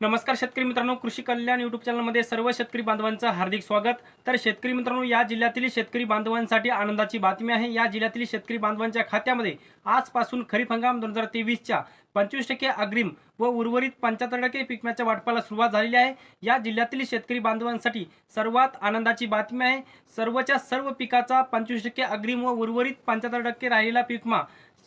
नमस्कार शेतकरी मित्रांनो कृषी कल्याण युट्यूब चॅनलमध्ये सर्व शेतकरी बांधवांचं हार्दिक स्वागत. तर शेतकरी मित्रांनो या जिल्ह्यातील शेतकरी बांधवांसाठी आनंदाची बातमी आहे. या जिल्ह्यातील शेतकरी बांधवांच्या खात्यामध्ये आजपासून खरीप हंगाम दोन हजार तेवीसच्या पंचवीस टक्के अग्रिम व उर्वरित पंच्याहत्तर टक्के पिकम्याच्या वाटपाला सुरुवात झालेली आहे. या जिल्ह्यातील शेतकरी बांधवांसाठी सर्वात आनंदाची बातमी आहे. सर्वच्या सर्व पिकाचा पंचवीस टक्के अग्रिम व उर्वरित पंच्याहत्तर टक्के राहिलेला पिकमा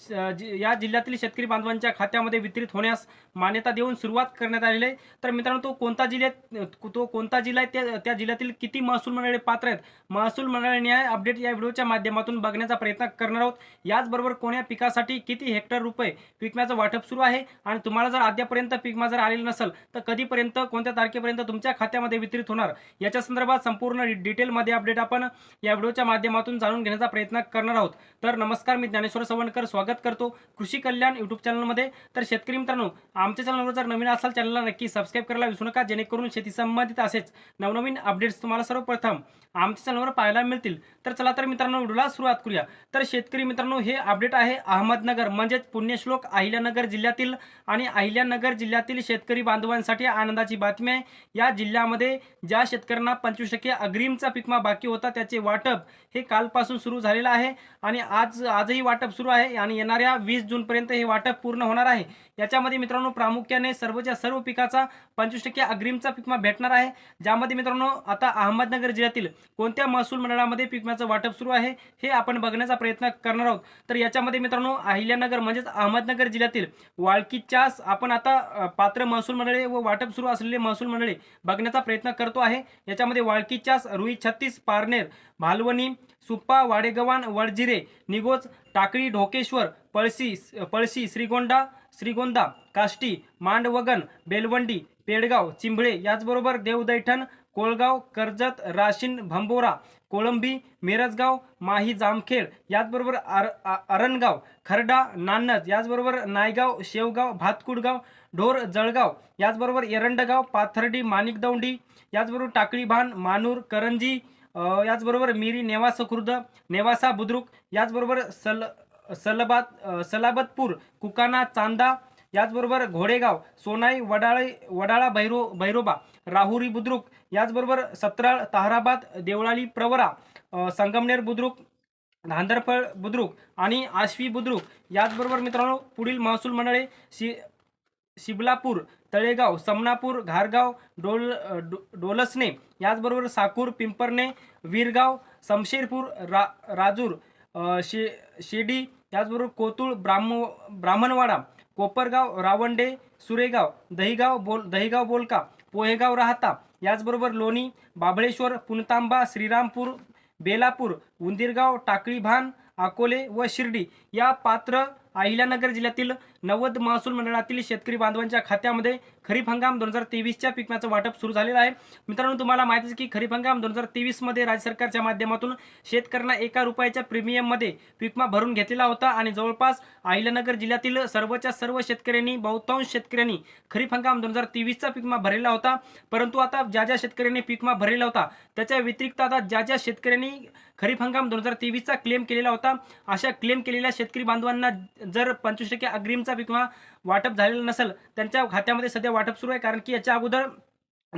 या जिल्ह्यातील शेतकरी बांधवांच्या खात्यामध्ये वितरित होण्यास मान्यता देऊन सुरुवात करण्यात आलेली आहे. तर मित्रांनो तो कोणता जिल्ह्यात तो कोणता जिल्हा आहे त्या त्या जिल्ह्यातील किती महसूल मंडळे पात्र आहेत? महसूल मंडळ न्याय अपडेट या व्हिडिओच्या माध्यमातून बघण्याचा प्रयत्न करणार आहोत. याचबरोबर कोण्या पिकासाठी किती हेक्टर रुपये पिकम्याचं वाटप सुरू आहे? आणि तुम्हाला जर अद्यापर्यंत पिकमा जर आलेलं नसेल तर कधीपर्यंत कोणत्या तारखेपर्यंत तुमच्या खात्यामध्ये वितरित होणार? याच्या संदर्भात संपूर्ण डिटेलमध्ये अपडेट आपण या व्हिडिओच्या माध्यमातून जाणून घेण्याचा प्रयत्न करणार आहोत. तर नमस्कार मी ज्ञानेश्वर सवणकर स्वागत करतो कृषी कल्याण युट्यूब चॅनलमध्ये तर शेतकरी मित्रांनो आमच्या चॅनलवर जर नवीन असाल चॅनलला नक्की सबस्क्राईब करायला विसरू नका जेणेकरून शेती संबंधित असेच नवनवीन अपडेट्स तुम्हाला सर्वप्रथम आमच्या चॅनलवर पाहायला मिळतील. तर चला तर मित्रांनो व्हिडिओला सुरुवात करूया. तर शेतकरी मित्रांनो हे अपडेट आहे अहमदनगर म्हणजेच पुण्यश्लोक अहिल्यानगर जिल्ह्यातील आणि अहिल्यानगर जिल्ह्यातील शेतकरी बांधवांसाठी आनंदाची बातमी आहे. या जिल्ह्यामध्ये ज्या शेतकऱ्यांना पंचवीस टक्के अग्रिमचा पिकमा बाकी होता त्याचे वाटप हे कालपासून सुरू झालेलं आहे. आणि आज आजही वाटप सुरू आहे. आणि येणाऱ्या वीस जूनपर्यंत हे वाटप पूर्ण होणार आहे. याच्यामध्ये मित्रांनो प्रामुख्याने सर्वच्या सर्व पिकाचा पंचवीस टक्के अग्रिमचा पिकमा भेटणार आहे. ज्यामध्ये मित्रांनो आता अहमदनगर जिल्ह्यातील कोणत्या महसूल मंडळामध्ये पिकम्याचं वाटप सुरू आहे हे आपण बघण्याचा प्रयत्न करणार आहोत. तर याच्यामध्ये मित्रांनो अहिल्यानगर म्हणजेच अहमदनगर जिल्ह्यातील वाळकीच्यास आपण आता पात्र महसूल मंडळे व वाटप सुरू असलेले महसूल मंडळे बघण्याचा प्रयत्न करतो आहे. याच्यामध्ये वाळकीच्यास रुई छत्तीस पारनेर भालवणी सुप्पा वाडेगव्हाण वडजिरे निगोज टाकळी ढोकेश्वर पळशी पळशी श्रीगोंडा श्रीगोंदा काष्टी मांडवगन बेलवंडी पेडगाव चिंभळे याचबरोबर देवदैठण कोळगाव कर्जत राशीन भंबोरा कोळंबी मिरजगाव माही जामखेड याचबरोबर अर अरणगाव खरडा नान्नज याचबरोबर नायगाव शेवगाव भातकुडगाव ढोर जळगाव याचबरोबर एरंडगाव पाथर्डी माणिकदौंडी याचबरोबर टाकळीभान मानूर करंजी याचबरोबर मिरी नेवासा खुर्द नेवासा बुद्रुक याचबरोबर सल सलबात सलाबतपूर कुकाना चांदा याचबरोबर घोडेगाव सोनाई वडाळे वडाळा भैरो भैरोबा राहुरी बुद्रुक याचबरोबर सत्राळ ताहराबाद देवळाली प्रवरा संगमनेर बुद्रुक धांदरफळ बुद्रुक आणि आश्वी बुद्रुक. याचबरोबर मित्रांनो पुढील महसूल मंडळे शि शिबलापूर तळेगाव समनापूर घारगाव डोल डो डोलसने याचबरोबर साकूर पिंपरणे वीरगाव समशेरपूर रा राजूर शे शेडी याचबरोबर कोतुळ ब्राह्म ब्राह्मणवाडा कोपरगाव रावंडे सुरेगाव दहीगाव बोल दहीगाव बोलका पोहेगाव राहता याचबरोबर लोणी बाबळेश्वर पुणतांबा श्रीरामपूर बेलापूर उंदीरगाव टाकळीभान अकोले व शिर्डी या पात्र अहिल्यानगर जिल्ह्यातील नव्वद महसूल मंडळातील शेतकरी बांधवांच्या खात्यामध्ये खरीप हंगाम दोन हजार तेवीसच्या पिकम्याचं वाटप सुरू झालेलं आहे. मित्रांनो तुम्हाला माहिती आहे की खरीप हंगाम दोन हजार तेवीसमध्ये राज्य सरकारच्या माध्यमातून शेतकऱ्यांना एका रुपयाच्या प्रीमियममध्ये पिकमा भरून घेतलेला होता आणि जवळपास अहिल्यानगर जिल्ह्यातील सर्वच्या सर्व शेतकऱ्यांनी बहुतांश शेतकऱ्यांनी खरीप हंगाम दोन हजार तेवीसचा पिकमा भरलेला होता. परंतु आता ज्या ज्या शेतकऱ्यांनी पिकमा भरलेला होता त्याच्या व्यतिरिक्त आता ज्या ज्या शेतकऱ्यांनी खरीप हंगाम दोन हजार तेवीसचा क्लेम केलेला होता अशा क्लेम केलेल्या शेतकरी बांधवांना जर पंचवीस टक्के अग्रिमचा किंवा वाटप झालेलं नसेल त्यांच्या खात्यामध्ये सध्या वाटप सुरू आहे. कारण की याच्या अगोदर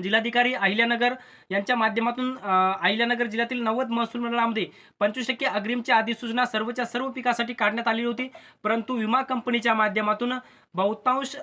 जिल्हाधिकारी अहिल्यानगर यांच्या माध्यमातून अहिल्यानगर जिल्ह्यातील नव्वद महसूल मंडळामध्ये पंचवीस टक्के अग्रिमची अधिसूचना सर्वच्या सर्व पिकासाठी काढण्यात आली होती. परंतु विमा कंपनीच्या माध्यमातून बहुतांश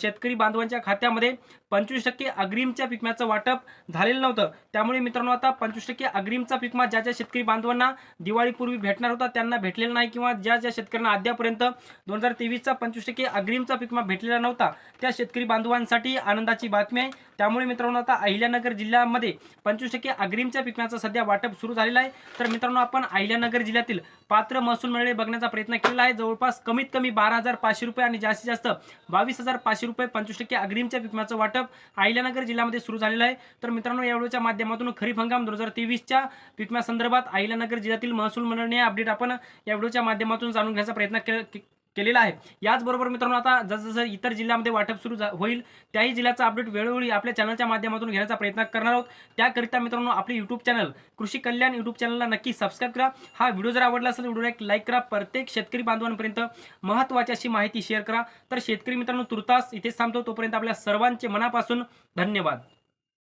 शेतकरी बांधवांच्या खात्यामध्ये पंचवीस टक्के अग्रिमच्या पिकम्याचं वाटप झालेलं नव्हतं. त्यामुळे मित्रांनो आता पंचवीस टक्के अग्रिमचा पिकमा ज्या ज्या शेतकरी बांधवांना दिवाळीपूर्वी भेटणार होता त्यांना भेटलेला नाही किंवा ज्या ज्या शेतकऱ्यांना अद्यापर्यंत दोन हजार तेवीसचा पंचवीस टक्के अग्रिमचा पिकमा भेटलेला नव्हता त्या शेतकरी बांधवांसाठी आनंदाची बातमी आहे. त्यामुळे मित्रांनो आता अहिल्यानगर जिल्ह्यामध्ये पंचवीस टक्के अग्रिमच्या पिकण्याचं सध्या वाटप सुरू झालेलं आहे. तर मित्रांनो आपण अहिल्यानगर जिल्ह्यातील पात्र महसूल मंडळे बघण्याचा प्रयत्न केला आहे. जवळपास कमीत कमी बारा हजार पाचशे रुपये आणि जास्तीत जास्त बावीस हजार पाचशे रुपये पंचवीस टक्के अग्रिमच्या पिकण्याचं वाटप अहिल्यानगर जिल्ह्यामध्ये सुरू झालेलं आहे. तर मित्रांनो या माध्यमातून खरीप हंगाम दोन हजार तेवीसच्या पिकम्यासंदर्भात अहिल्यानगर जिल्ह्यातील महसूल मंडळाने अपडेट आपण या व्हिडिओच्या माध्यमातून जाणून घेण्याचा प्रयत्न केला केलेला आहे. याचबरोबर मित्रांनो आता जसजसं इतर जिल्ह्यामध्ये वाटप सुरू झा- होईल त्याही जिल्ह्याचा अपडेट वेळोवेळी आपल्या चॅनलच्या माध्यमातून घेण्याचा प्रयत्न करणार आहोत. त्याकरिता मित्रांनो आपले युट्यूब चॅनल कृषी कल्याण युट्यूब चॅनलला नक्की सबस्क्राईब करा. हा व्हिडिओ जर आवडला असेल व्हिडिओला एक लाईक करा. प्रत्येक शेतकरी बांधवांपर्यंत महत्त्वाची अशी माहिती शेअर करा. तर शेतकरी मित्रांनो तुर्तास इथेच थांबतो. तोपर्यंत आपल्या सर्वांचे मनापासून धन्यवाद.